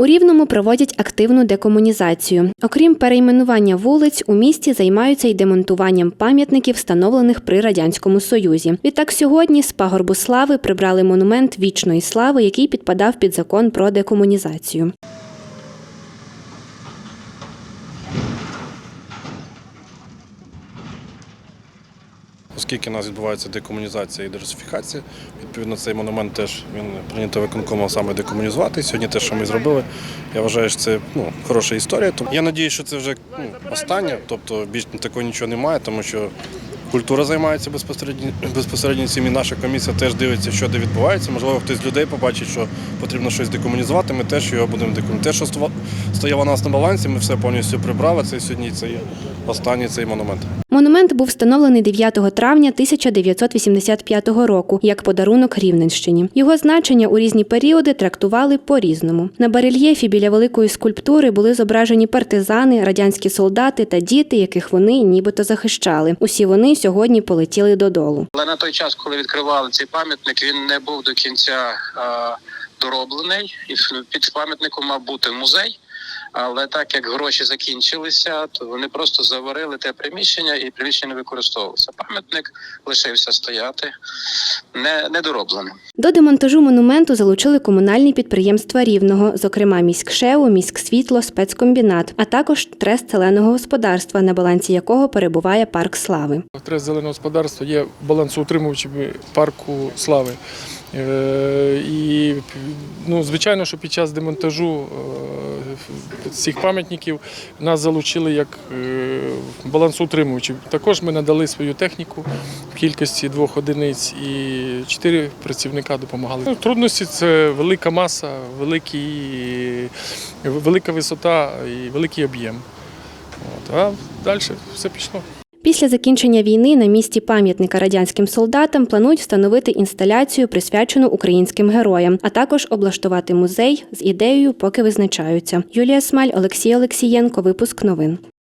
У Рівному проводять активну декомунізацію. Окрім перейменування вулиць, у місті займаються й демонтуванням пам'ятників, встановлених при радянському союзі. Відтак сьогодні з пагорбу слави прибрали монумент вічної слави, який підпадав під закон про декомунізацію. Оскільки у нас відбувається декомунізація і дерусифікація, відповідно цей монумент теж він прийнято виконкомом саме декомунізувати. Сьогодні те, що ми зробили, я вважаю, що це ну, хороша історія. Тому я надію, що це вже ну, останнє, тобто більш такого нічого немає, тому що культура займається безпосередньо безпосередньо цим і наша комісія теж дивиться, що де відбувається. Можливо, хтось з людей побачить, що потрібно щось декомунізувати. Ми теж його будемо декомунізувати. Те, що стояло у нас на балансі, ми все повністю прибрали. Це сьогодні це останній цей монумент. Монумент був встановлений 9 травня 1985 року як подарунок Рівненщині. Його значення у різні періоди трактували по-різному. На барельєфі біля великої скульптури були зображені партизани, радянські солдати та діти, яких вони нібито захищали. Усі вони сьогодні полетіли додолу. Але на той час, коли відкривали цей пам'ятник, він не був до кінця е, дороблений, і під пам'ятником мав бути музей. Але так як гроші закінчилися, то вони просто заварили те приміщення, і приміщення не використовувалося. Пам'ятник лишився стояти не, недоробленим. До демонтажу монументу залучили комунальні підприємства Рівного, зокрема міськшеу, міськсвітло, спецкомбінат, а також трест зеленого господарства, на балансі якого перебуває парк слави. Трест зеленого господарства є балансоутримувачами парку слави. Е, І ну, звичайно, що під час демонтажу е, цих пам'ятників нас залучили як е, балансоутримувачів. Також ми надали свою техніку в кількості двох одиниць і чотири працівника допомагали. Ну, Трудності це велика маса, великий, велика висота і великий об'єм. А далі все пішло. Після закінчення війни на місці пам'ятника радянським солдатам планують встановити інсталяцію, присвячену українським героям, а також облаштувати музей з ідеєю, поки визначаються. Юлія Смаль, Олексій Олексієнко. Випуск новин.